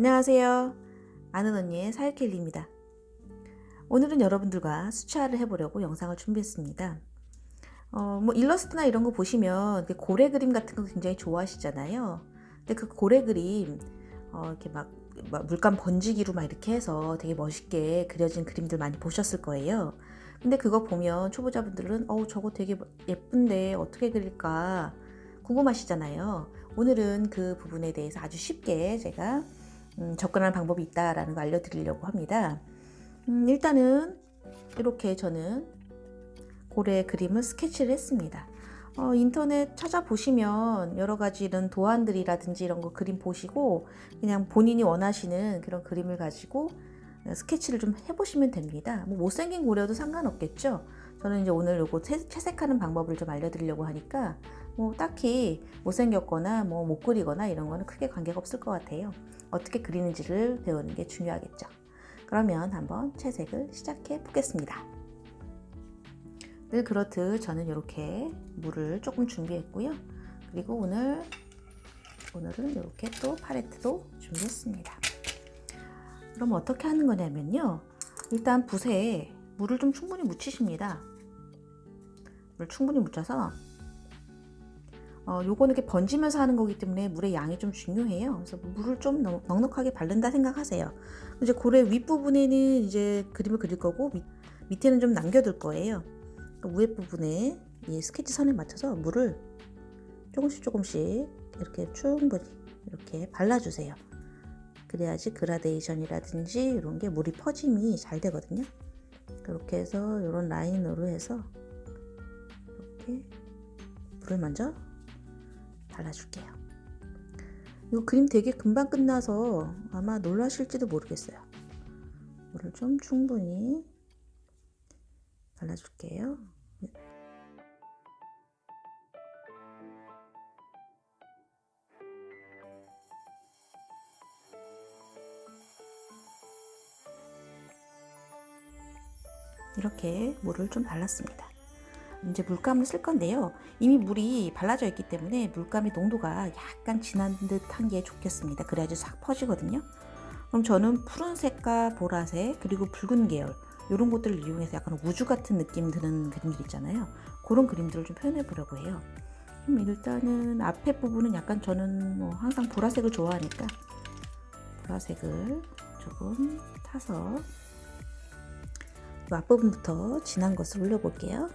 안녕하세요. 아는 언니의 사유켈리입니다. 오늘은 여러분들과 수채화를 해보려고 영상을 준비했습니다. 어, 뭐 일러스트나 이런 거 보시면 그 고래 그림 같은 거 굉장히 좋아하시잖아요. 근데 그 고래 그림 어, 이렇게 막, 막 물감 번지기로 막 이렇게 해서 되게 멋있게 그려진 그림들 많이 보셨을 거예요. 근데 그거 보면 초보자분들은 어우 저거 되게 예쁜데 어떻게 그릴까 궁금하시잖아요. 오늘은 그 부분에 대해서 아주 쉽게 제가 음, 접근하는 방법이 있다라는 거 알려드리려고 합니다. 음, 일단은 이렇게 저는 고래 그림을 스케치를 했습니다. 어, 인터넷 찾아보시면 여러 가지 이런 도안들이라든지 이런 거 그림 보시고 그냥 본인이 원하시는 그런 그림을 가지고 스케치를 좀 해보시면 됩니다. 뭐 못생긴 고래도 상관없겠죠. 저는 이제 오늘 요거 채, 채색하는 방법을 좀 알려드리려고 하니까 뭐 딱히 못생겼거나 뭐 못 그리거나 이런 거는 크게 관계가 없을 것 같아요. 어떻게 그리는지를 배우는 게 중요하겠죠. 그러면 한번 채색을 시작해 보겠습니다. 늘 그렇듯 저는 이렇게 물을 조금 준비했고요. 그리고 오늘 오늘은 이렇게 또 팔레트도 준비했습니다. 그럼 어떻게 하는 거냐면요. 일단 붓에 물을 좀 충분히 묻히십니다. 물을 충분히 묻혀서 어, 요거는 이렇게 번지면서 하는 거기 때문에 물의 양이 좀 중요해요. 그래서 물을 좀 넉넉하게 바른다 생각하세요. 이제 고래 윗부분에는 이제 그림을 그릴 거고 밑, 밑에는 좀 남겨둘 거예요. 그러니까 위에 부분에 이 스케치 선에 맞춰서 물을 조금씩 조금씩 이렇게 충분히 이렇게 발라주세요. 그래야지 그라데이션이라든지 이런 게 물이 퍼짐이 잘 되거든요. 그렇게 해서 이런 라인으로 해서 이렇게 물을 먼저 발라줄게요. 이 그림 되게 금방 끝나서 아마 놀라실지도 모르겠어요. 물을 좀 충분히 발라줄게요. 이렇게 물을 좀 발랐습니다. 이제 물감을 쓸 건데요. 이미 물이 발라져 있기 때문에 물감의 농도가 약간 진한 듯한 게 좋겠습니다. 그래야지 싹 퍼지거든요. 그럼 저는 푸른색과 보라색 그리고 붉은 계열 이런 것들을 이용해서 약간 우주 같은 느낌 드는 그림들 있잖아요. 그런 그림들을 좀 표현해 보려고 해요. 그럼 일단은 앞에 부분은 약간 저는 뭐 항상 보라색을 좋아하니까 보라색을 조금 타서 앞부분부터 진한 것을 올려볼게요.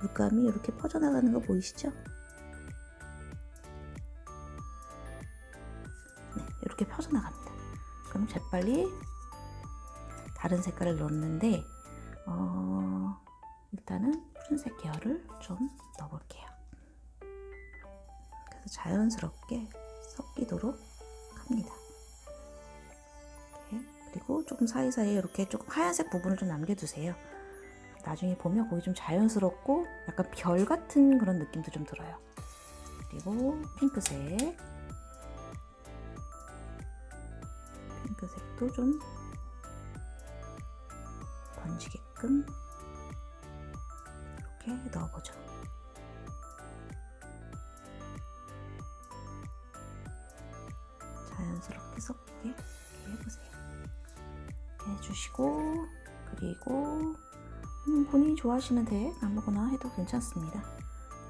물감이 이렇게 퍼져나가는 거 보이시죠? 네, 이렇게 퍼져나갑니다. 그럼 재빨리 다른 색깔을 넣는데 어, 일단은 푸른색 계열을 좀 넣어볼게요. 그래서 자연스럽게 섞이도록 합니다. 그리고 조금 사이사이에 이렇게 조금 하얀색 부분을 좀 남겨두세요. 나중에 보면 거기 좀 자연스럽고 약간 별 같은 그런 느낌도 좀 들어요. 그리고 핑크색. 핑크색도 좀 번지게끔 이렇게 넣어보죠. 자연스럽게 섞게 해보세요. 해주시고 그리고 음, 본인이 좋아하시는 데 아무거나 해도 괜찮습니다.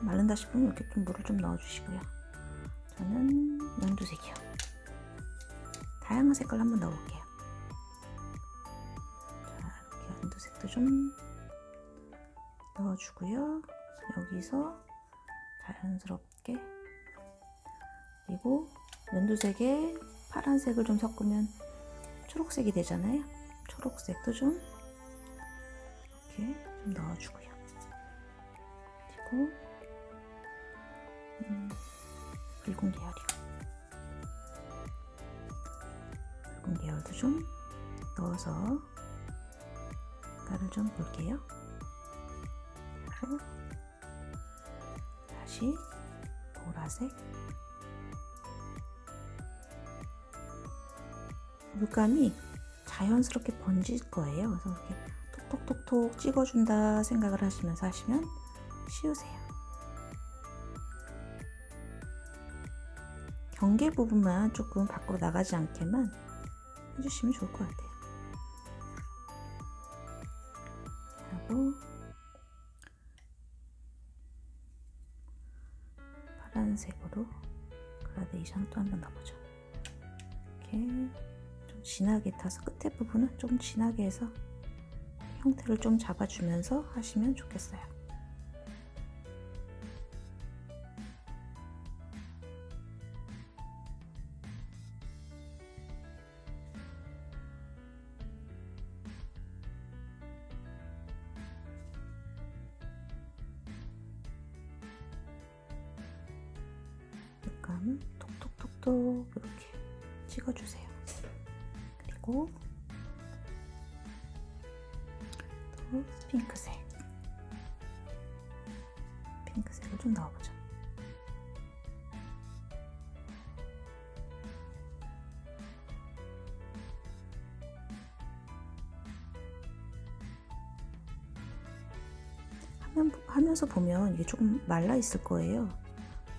마른다 싶으면 이렇게 좀 물을 좀 넣어주시고요. 저는 연두색이요. 다양한 색깔 한번 넣어볼게요. 자, 이렇게 연두색도 좀 넣어주고요. 여기서 자연스럽게 그리고 연두색에 파란색을 좀 섞으면 초록색이 되잖아요. 초록색도 좀 이렇게 좀 넣어주고요. 그리고 음, 붉은 계열이요. 붉은 계열도 좀 넣어서 색깔을 좀 볼게요. 그리고 다시 보라색 물감이 자연스럽게 번질 거예요. 그래서 이렇게 톡톡톡톡 찍어준다 생각을 하시면서 하시면 쉬우세요. 경계 부분만 조금 밖으로 나가지 않게만 해주시면 좋을 것 같아요. 하고 파란색으로 그라데이션 또 한 번 넣어보죠. 이렇게 좀 진하게 타서 끝에 부분은 좀 진하게 해서 형태를 좀 잡아주면서 하시면 좋겠어요. 톡톡톡톡 이렇게 찍어주세요. 그리고 핑크색 핑크색을 좀 넣어보죠. 하면, 하면서 보면 이게 조금 말라 있을 거예요.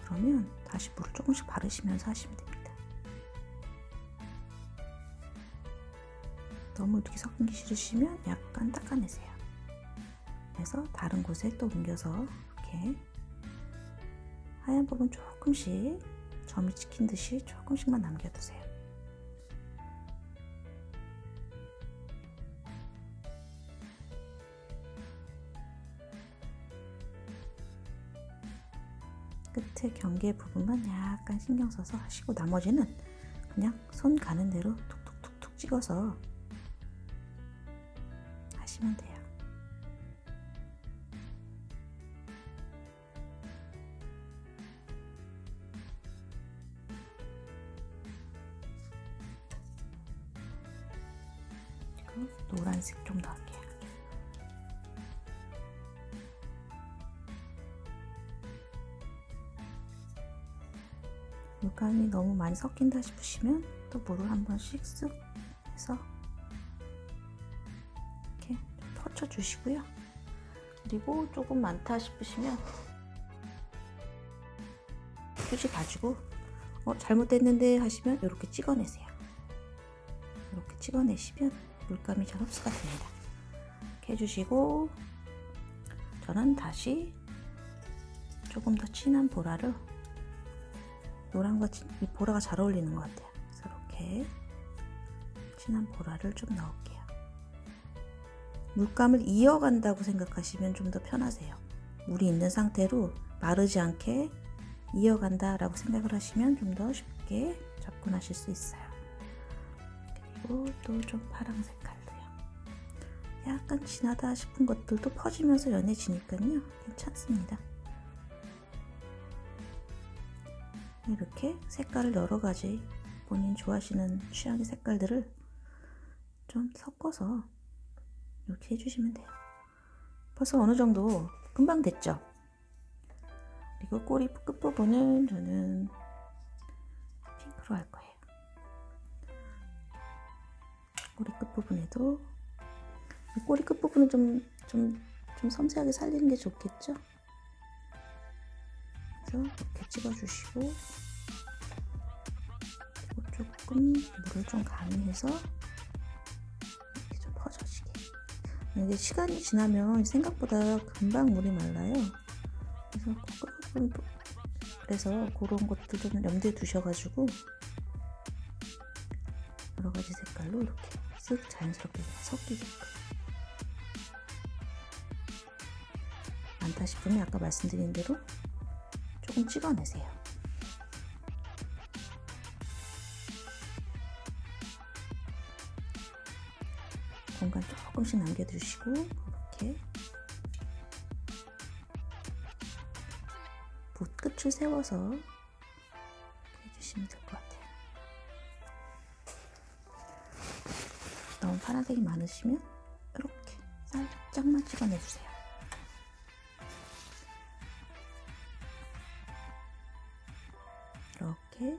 그러면 다시 물을 조금씩 바르시면서 하시면 됩니다. 너무 이렇게 섞기 싫으시면 약간 닦아내세요. 그래서 다른 곳에 또 옮겨서 이렇게 하얀 부분 조금씩 점이 찍힌 듯이 조금씩만 남겨두세요. 끝에 경계 부분만 약간 신경 써서 하시고 나머지는 그냥 손 가는 대로 툭툭툭툭 찍어서 하시면 돼요. 노란색 좀 넣을게요. 물감이 너무 많이 섞인다 싶으시면 또 물을 한 번씩 쓱 해서 이렇게 좀 터쳐 주시고요. 그리고 조금 많다 싶으시면 휴지 가지고 어, 잘못됐는데 하시면 이렇게 찍어내세요. 이렇게 찍어내시면 물감이 잘 흡수가 됩니다. 이렇게 해주시고 저는 다시 조금 더 진한 보라를 노란과 진, 이 보라가 잘 어울리는 것 같아요. 그래서 이렇게 진한 보라를 좀 넣을게요. 물감을 이어간다고 생각하시면 좀 더 편하세요. 물이 있는 상태로 마르지 않게 이어간다라고 생각을 하시면 좀 더 쉽게 접근하실 수 있어요. 그리고 또 좀 파랑 색깔도요. 약간 진하다 싶은 것들도 퍼지면서 연해지니까요. 괜찮습니다. 이렇게 색깔을 여러 가지 본인 좋아하시는 취향의 색깔들을 좀 섞어서 이렇게 해주시면 돼요. 벌써 어느 정도 금방 됐죠? 그리고 꼬리 끝부분은 저는 핑크로 할 거예요. 꼬리 끝부분에도 꼬리 끝부분은 좀, 좀, 좀 섬세하게 살리는 게 좋겠죠? 이렇게 찍어주시고 조금 물을 좀 가미해서 이렇게 좀 퍼져지게 이게 시간이 지나면 생각보다 금방 물이 말라요 그래서 그 그래서 그런 것들 좀 염두에 두셔가지고 여러 가지 색깔로 이렇게 쓱 자연스럽게 섞이게끔 많다 싶으면 아까 말씀드린 대로 조금 찍어내세요. 공간 조금씩 남겨두시고 이렇게 붓 끝을 세워서 해주시면 될 것 같아요. 파란색이 많으시면 이렇게 살짝만 찍어내주세요. 이렇게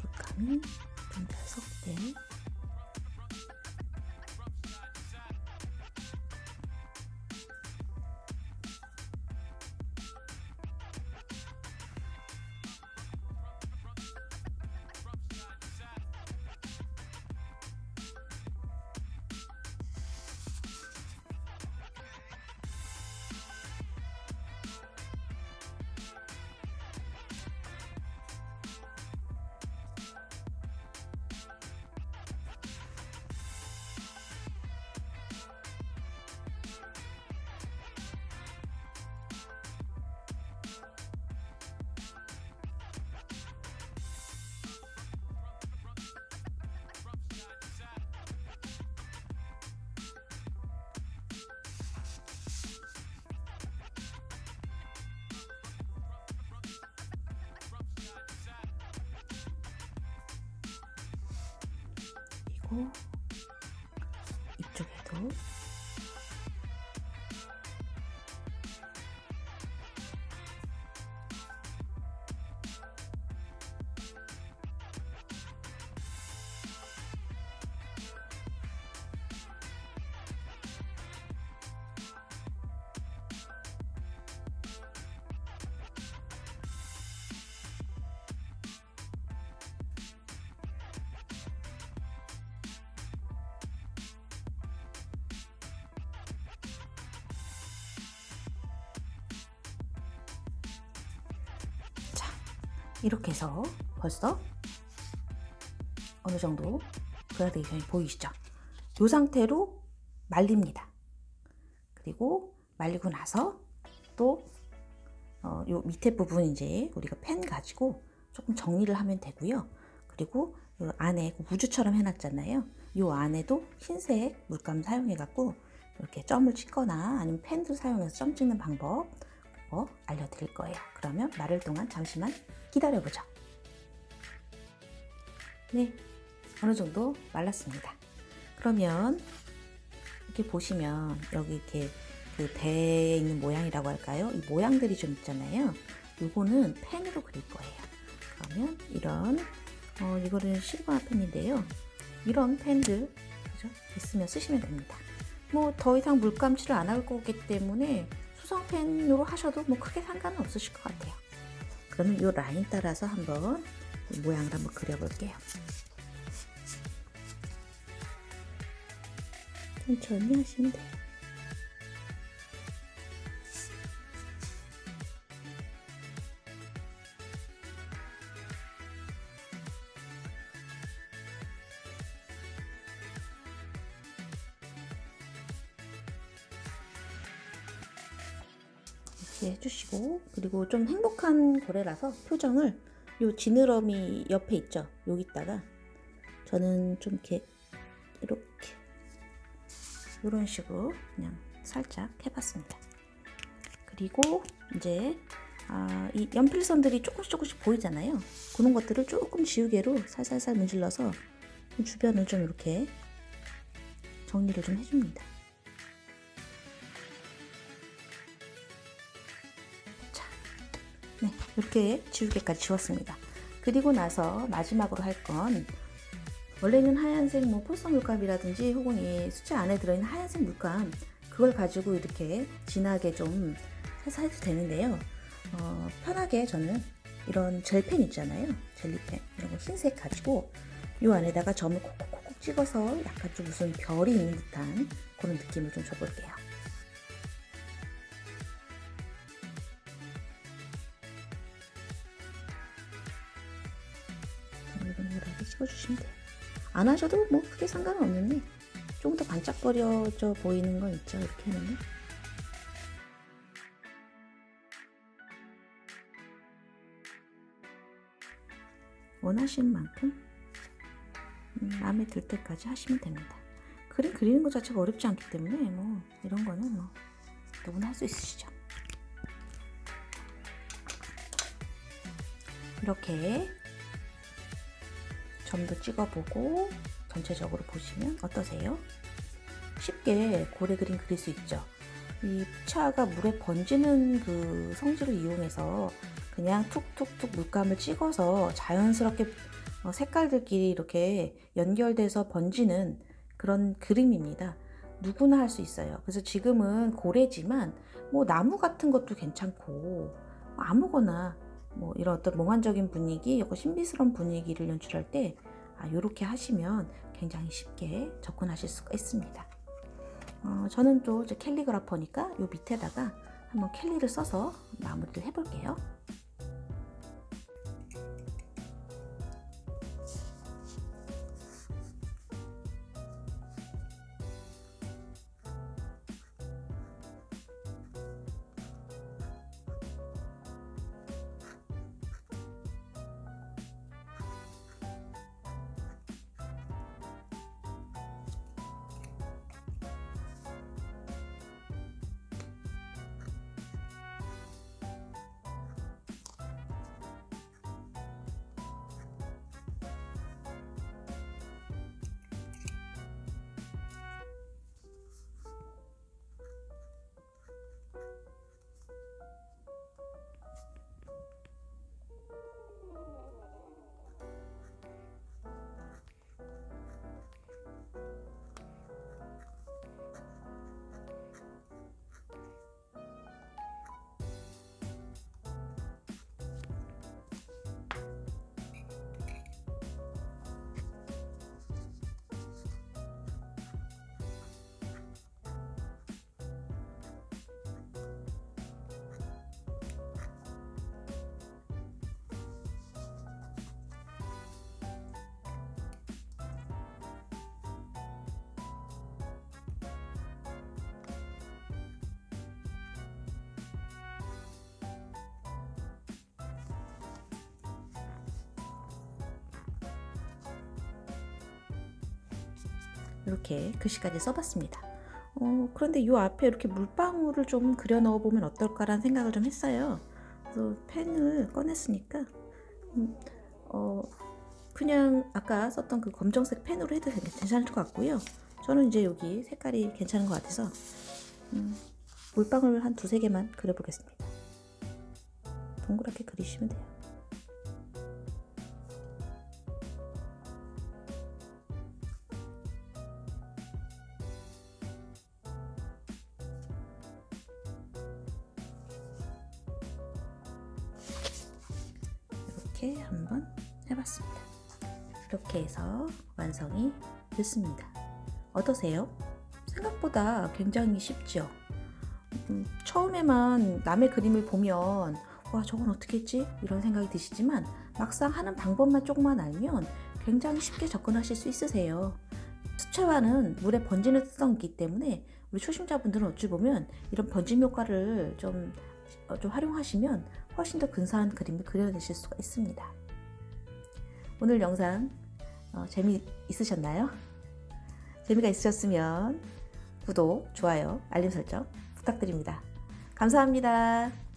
물감이 좀 잘 섞게 그리고 이쪽에도 이렇게 해서 벌써 어느 정도 그라데이션이 보이시죠? 이 상태로 말립니다. 그리고 말리고 나서 또 어, 요 밑에 부분 이제 우리가 펜 가지고 조금 정리를 하면 되고요. 그리고 요 안에 그 우주처럼 해놨잖아요. 요 안에도 흰색 물감 사용해갖고 이렇게 점을 찍거나 아니면 펜도 사용해서 점 찍는 방법 어, 알려드릴 거예요. 그러면 마를 동안 잠시만 기다려보죠. 네, 어느 정도 말랐습니다. 그러면 이렇게 보시면 여기 이렇게 그 배에 있는 모양이라고 할까요? 이 모양들이 좀 있잖아요. 요거는 펜으로 그릴 거예요. 그러면 이런 어, 이거는 실버 펜인데요. 이런 펜들 그죠? 있으면 쓰시면 됩니다. 뭐 더 이상 물감칠을 안 할 거기 때문에 수성펜으로 하셔도 뭐 크게 상관은 없으실 것 같아요. 그러면 이 라인 따라서 한번 이 모양을 한번 그려볼게요. 천천히 하시면 돼요. 좀 행복한 고래라서 표정을 요 지느러미 옆에 있죠. 여기다가 저는 좀 이렇게 이렇게. 이런 식으로 그냥 살짝 해봤습니다. 그리고 이제 아, 이 연필선들이 조금씩 조금씩 보이잖아요. 그런 것들을 조금 지우개로 살살살 문질러서 주변을 좀 이렇게 정리를 좀 해줍니다 이렇게 지우개까지 지웠습니다. 그리고 나서 마지막으로 할 건 원래는 하얀색 뭐 포스 물감이라든지 혹은 이 수채 안에 들어있는 하얀색 물감 그걸 가지고 이렇게 진하게 좀 해서 해도 되는데요. 어, 편하게 저는 이런 젤펜 있잖아요. 젤리펜 이런 거 흰색 가지고 이 안에다가 점을 콕콕콕 찍어서 약간 좀 무슨 별이 있는 듯한 그런 느낌을 좀 줘볼게요. 찍어주시면 돼요. 안 하셔도 뭐 크게 상관은 없는데 조금 더 반짝거려져 보이는 건 있죠. 이렇게 하면 원하시는 만큼 음, 마음에 들 때까지 하시면 됩니다. 그림 그리는 것 자체가 어렵지 않기 때문에 뭐 이런 거는 뭐 누구나 할 수 있으시죠. 이렇게 점도 찍어보고 전체적으로 보시면 어떠세요? 쉽게 고래 그림 그릴 수 있죠. 이 차가 물에 번지는 그 성질을 이용해서 그냥 툭툭툭 물감을 찍어서 자연스럽게 어, 색깔들끼리 이렇게 연결돼서 번지는 그런 그림입니다. 누구나 할 수 있어요. 그래서 지금은 고래지만 뭐 나무 같은 것도 괜찮고 아무거나 뭐 이런 어떤 몽환적인 분위기, 신비스러운 분위기를 연출할 때 아, 이렇게 하시면 굉장히 쉽게 접근하실 수가 있습니다. 어, 저는 또 캘리그라퍼니까 이 밑에다가 한번 캘리를 써서 마무리를 해볼게요. 이렇게 글씨까지 써봤습니다. 어, 그런데 이 앞에 이렇게 물방울을 좀 그려 넣어 보면 어떨까라는 생각을 좀 했어요. 그래서 펜을 꺼냈으니까 음, 어, 그냥 아까 썼던 그 검정색 펜으로 해도 괜찮을 것 같고요. 저는 이제 여기 색깔이 괜찮은 것 같아서 음, 물방울 한 두세 개만 그려보겠습니다. 동그랗게 그리시면 돼요. 됐습니다. 어떠세요? 생각보다 굉장히 쉽죠? 음, 처음에만 남의 그림을 보면 와 저건 어떻게 했지? 이런 생각이 드시지만 막상 하는 방법만 조금만 알면 굉장히 쉽게 접근하실 수 있으세요. 수채화는 물에 번지는 특성이 있기 때문에 우리 초심자분들은 어찌 보면 이런 번짐 효과를 좀, 어, 좀 활용하시면 훨씬 더 근사한 그림을 그려내실 수가 있습니다. 오늘 영상 어, 재미있으셨나요? 재미가 있으셨으면 구독, 좋아요, 알림 설정 부탁드립니다. 감사합니다.